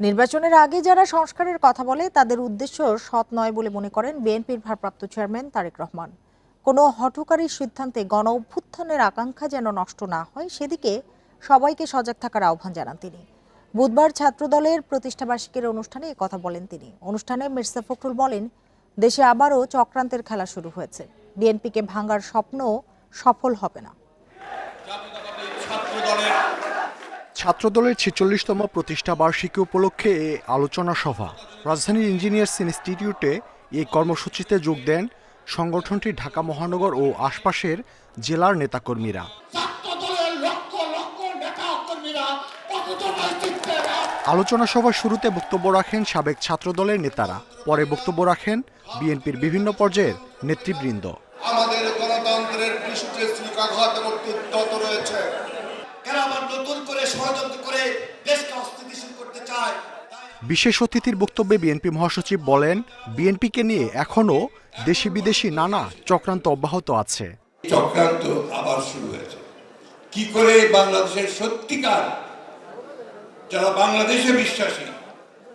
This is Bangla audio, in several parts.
নির্বাচনের আগে যারা সংস্কারের কথা বলে, তাদের উদ্দেশ্য সৎ নয় বলে মনে করেন বিএনপির ভারপ্রাপ্ত চেয়ারম্যান তারেক রহমান। কোনো হঠকারী সিদ্ধান্তে গণ অভ্যুত্থানের আকাঙ্ক্ষা যেন নষ্ট না হয়, সেদিকে সবাইকে সজাগ থাকার আহ্বান জানান তিনি। বুধবার ছাত্রদলের প্রতিষ্ঠাবার্ষিকীর অনুষ্ঠানে কথা বলেন তিনি। অনুষ্ঠানে মির্জা ফখরুল বলেন, দেশে আবারও চক্রান্তের খেলা শুরু হয়েছে। বিএনপিকে ভাঙার স্বপ্ন সফল হবে না। ছাত্রদলের ছেচল্লিশতম প্রতিষ্ঠা বার্ষিকী উপলক্ষে এ আলোচনা সভা। রাজধানীর ইঞ্জিনিয়ার্স ইনস্টিটিউটে এই কর্মসূচিতে যোগ দেন সংগঠনটি ঢাকা মহানগর ও আশপাশের জেলার নেতাকর্মীরা। আলোচনা সভার শুরুতে বক্তব্য রাখেন সাবেক ছাত্রদলের নেতারা। পরে বক্তব্য রাখেন বিএনপির বিভিন্ন পর্যায়ের নেতৃবৃন্দ। আমাদের গণতন্ত্রের পৃষ্ঠে শ্রীকাঘাত এবং রয়েছে। এরা আবার নতুন করে ষড়যন্ত্র করে দেশকে অস্থিতিশীল করতে চায়। বিশেষ অতিথির বক্তব্যে বিএনপি মহাসচিব বলেন বিএনপিকে নিয়ে এখনও দেশি বিদেশি নানা চক্রান্ত অব্যাহত আছে। চক্রান্ত আবার শুরু হয়েছে। কি করে বাংলাদেশের সত্যিকার যারা বাংলাদেশে বিশ্বাসী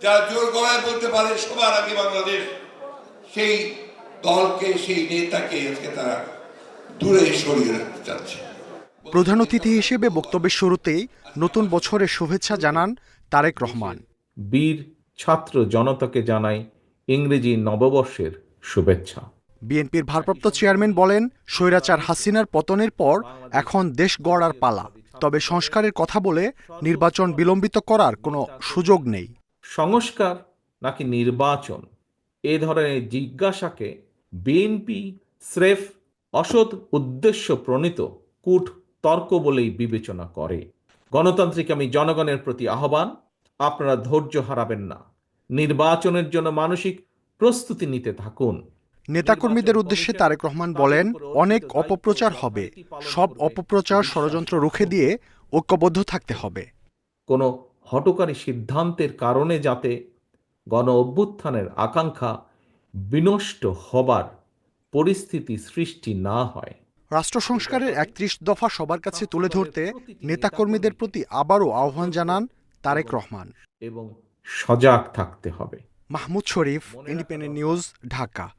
যারা জোর গলায় বলতে পারে সবার আগে বাংলাদেশ সেই দলকে সেই নেতাকে আজকে তারা দূরে সরিয়ে রাখতে চাচ্ছে। প্রধান অতিথি হিসেবে বক্তব্যের শুরুতেই নতুন বছরের শুভেচ্ছা জানান তারেক রহমান। বীর ছাত্র জনতাকে জানাই ইংরেজি নববর্ষের শুভেচ্ছা। বিএনপির ভারপ্রাপ্ত চেয়ারম্যান বলেন স্বৈরাচার হাসিনার পতনের পর এখন দেশ গড়ার পালা। তবে সংস্কারের কথা বলে নির্বাচন বিলম্বিত করার কোনো সুযোগ নেই। সংস্কার নাকি নির্বাচন? এ ধরনের জিজ্ঞাসাকে বিএনপি স্রেফ অসৎ উদ্দেশ্য প্রণীত কূট তর্ক বলেই বিবেচনা করে। গণতান্ত্রিক আমি জনগণের প্রতি আহ্বান আপনারা ধৈর্য হারাবেন না। নির্বাচনের জন্য মানসিক প্রস্তুতি নিতে থাকুন। নেতাকর্মীদের উদ্দেশ্যে তারেক রহমান বলেন অনেক অপপ্রচার হবে। সব অপপ্রচার ষড়যন্ত্র রুখে দিয়ে ঐক্যবদ্ধ থাকতে হবে। কোনো হটকারী সিদ্ধান্তের কারণে যাতে গণ অভ্যুত্থানের আকাঙ্ক্ষা বিনষ্ট হবার পরিস্থিতি সৃষ্টি না হয়। রাষ্ট্র সংস্কারের একত্রিশ দফা সবার কাছে তুলে ধরতে নেতাকর্মীদের প্রতি আবারও আহ্বান জানান তারেক রহমান। এবং সজাগ থাকতে হবে। Mahmud Sharif independent news Dhaka.